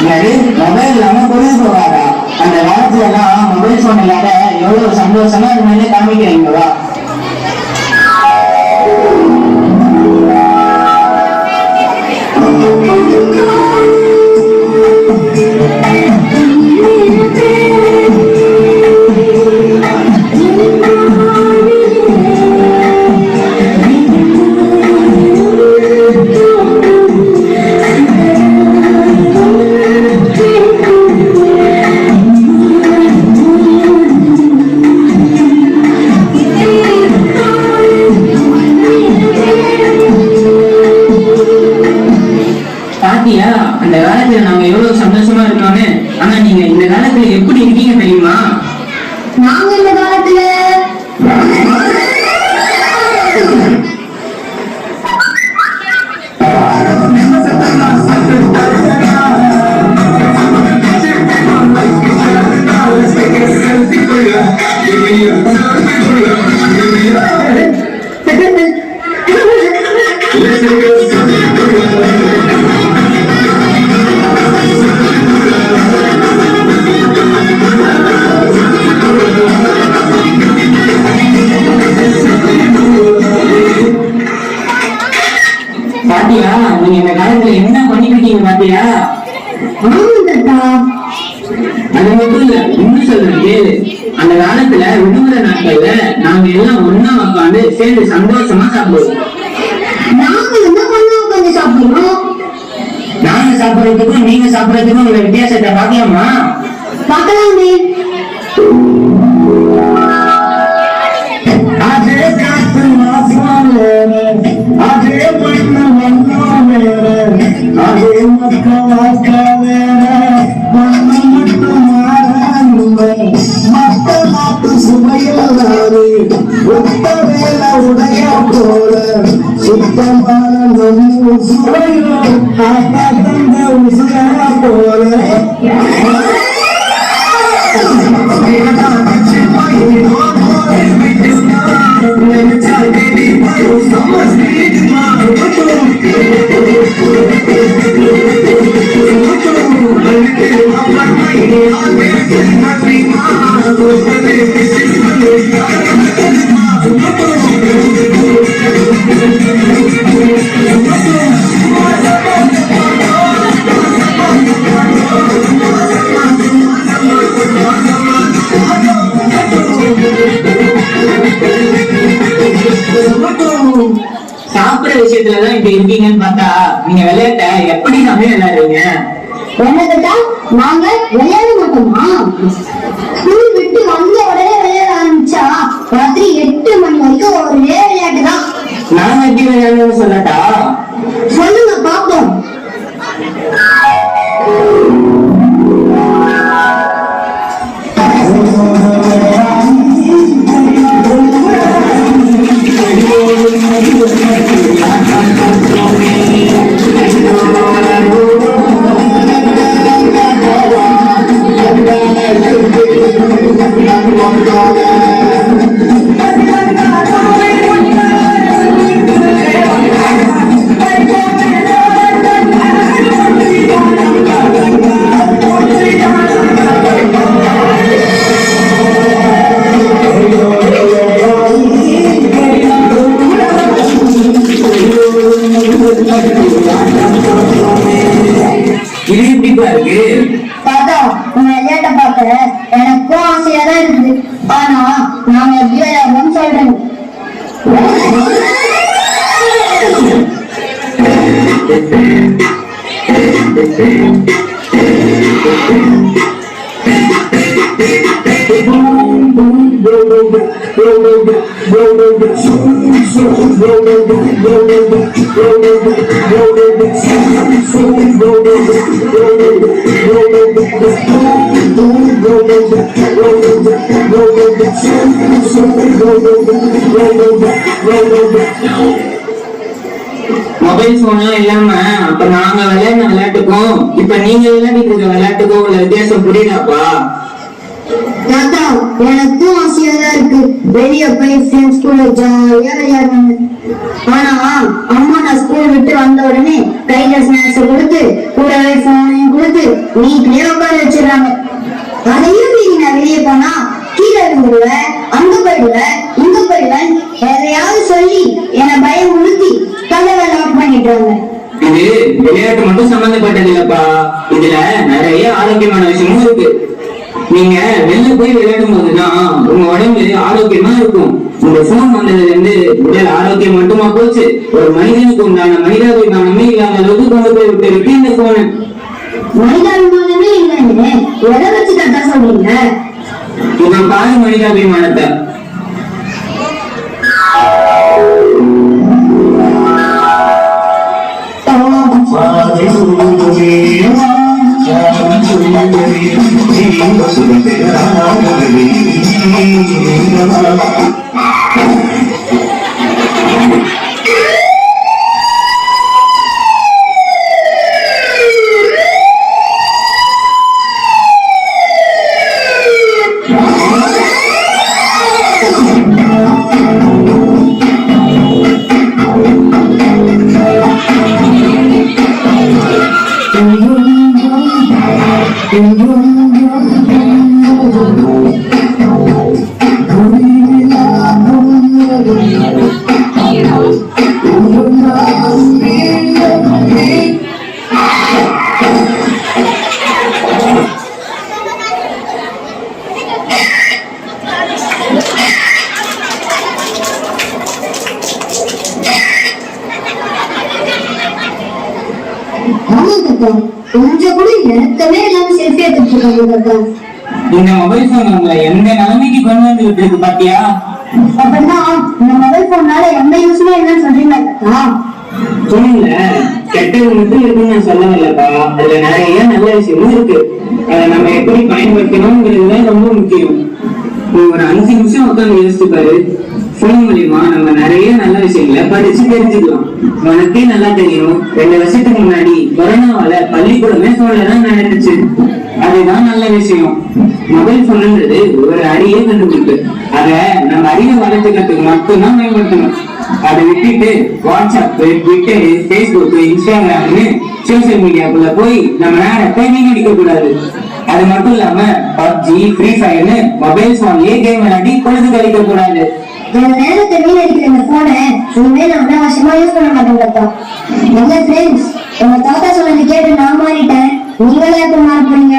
Mobile இல்லாம பொழுது போகாதா? அந்த காலத்துல எல்லாம் மொபைல் போன் இல்லாத எவ்வளவு சந்தோஷமா இருந்தேன்னு காமிக்கிறீங்களா? பாத்தியா? அது மட்டும் இல்ல இன்னும் சொல்றேன் கேளு அந்த காலத்துல விடுமுறை நாட்கள்ல நாங்க எல்லாம் ஒண்ணா உட்காந்து சேர்ந்து சந்தோஷமா சாப்பிடுவோம்? நாங்க சாப்பிடறதுக்கும் நீங்க சாப்பிடறதுக்கும் உள்ள வித்தியாசத்தை பார்க்கலாமா? பார்க்கலாமே. சுத்தமான நம்ம சுவையும் போல. சாப்பிடுற விஷயத்துலதான் இப்ப இருக்கீங்கன்னு பார்த்தா நீங்க விளையாட்ட? எப்படி சமையல் விளையாடுறீங்க நாங்க விளையாட மாட்டோமா? ஸ்கூல் விட்டு வந்த உடனே விளையாட ஆரம்பிச்சா ராத்திரி எட்டு மணி வரைக்கும் ஒரே விளையாட்டு தான் நான் எப்படி விளையாடணும்னு சொல்லட்டா? Roll over, roll over, roll over, roll over, roll over, roll over. Mobile போன்லாம் இல்லாம அப்ப நாங்க விளையாடின விளையாட்டுக்கும் இப்ப நீங்க விளையாடிட்டு இருக்க விளையாட்டுக்கும் உள்ள வித்தியாசம் புரியுதாப்பா தாத்தா எனக்கும் ஆசையா தான் இருக்கு. வெளிய போய் ஃப்ரெண்ட்ஸ் கூட ஜாலியா விளையாடணும். ஆனா அம்மா நான் ஸ்கூல் விட்டு வந்த உடனே கையில ஸ்நாக்ஸ் கொடுத்து கூடவே போனையும் கொடுத்து வீட்லயே உட்கார வச்சிடறாங்க. அதையும் மீறி நான் வெளியே போனா கீழே விழுந்துருவேன் அங்க போயிடுவேன் இங்க போயிடுவேன் எதையாவது சொல்லி என்னை பயம் உளுத்தி கதவை லாக் பண்ணிட்டாங்க இது விளையாட்டு மட்டும் சம்பந்தப்பட்டது இல்லப்பா. இதுல நிறைய ஆரோக்கியமான விஷயமும் இருக்கு. நீங்க வெளில போய் விளையாடும் போதுதான் உங்க உடம்பு ஆரோக்கியமா இருக்கும். உங்க போன் வந்ததுல இருந்து உடல் ஆரோக்கியம் மட்டுமா போச்சு? ஒரு மனிதனுக்கு உண்டான மனிதாபிமானமே இல்லாத அளவுக்கு கொண்டு போய் விட்டு இருக்கு இந்த போன மனிதாபிமானமே இல்லைன்னு எதை வச்சு கரெக்டா சொல்றீங்க? இவன் பாரு மனிதாபிமானத்தை. தாத்தா கொஞ்சம் கூட எனக்கமே இல்லாம செல்ஃபி எடுத்துட்டு இருக்காங்க தாத்தா இந்த மொபைல் போன் உங்களை எந்த நிலைமைக்கு கொண்டு வந்து விட்டு இருக்கு பாத்தியா? அப்படின்னா இந்த மொபைல் போனால எந்த யூஸ்மே இல்லைன்னு சொல்றீங்க தாத்தா போன்ல கெட்டது மட்டும் இருக்குன்னு நான் சொல்ல வரலப்பா அதுல நிறைய நல்ல விஷயமும் இருக்கு. அதை நம்ம எப்படி பயன்படுத்தணுங்கிறது தான் ரொம்ப முக்கியம். ஒரு அஞ்சு நிமிஷம் உட்காந்து யோசிச்சு பாரு. போன் மூலியமா நம்ம நிறைய படிச்சு தெரிஞ்சுக்கலாம் உனக்கே நல்லா தெரியும். ரெண்டு வருஷத்துக்கு முன்னாடி கொரோனாவால பள்ளிக்கூடமே போன்ல நடந்துச்சு அதுதான் நல்ல விஷயம். மொபைல் போன்ன்றது ஒரு அரிய கண்டுபிடிப்பு. அத நம்ம அறிவை வளர்த்துக்கிறதுக்கு மட்டும்தான் பயன்படுத்தணும். அதை விட்டுட்டு வாட்ஸ்அப் ட்விட்டர் ஃபேஸ்புக் இன்ஸ்டாகிராம்னு சோசியல் மீடியாக்குள்ள போய் நம்ம நேரத்தை வீணடிக்க கூடாது. அது மட்டும் இல்லாம பப்ஜி ஃப்ரீ ஃபயர்னு மொபைல் போன்லயே கேம் விளையாடி பொழுது கழிக்க கூடாது. நேரத்தை வீணடிக்கிற இந்த போனை இனிமே நான் அவ்வளவு வருஷமா யூஸ் பண்ண மாட்டேன் தாத்தா. எங்க ஃப்ரெண்ட்ஸ் உங்க தாத்தா சொன்னது கேட்டு நான் மாறிட்டேன். நீங்களே எப்ப மாறி போறீங்க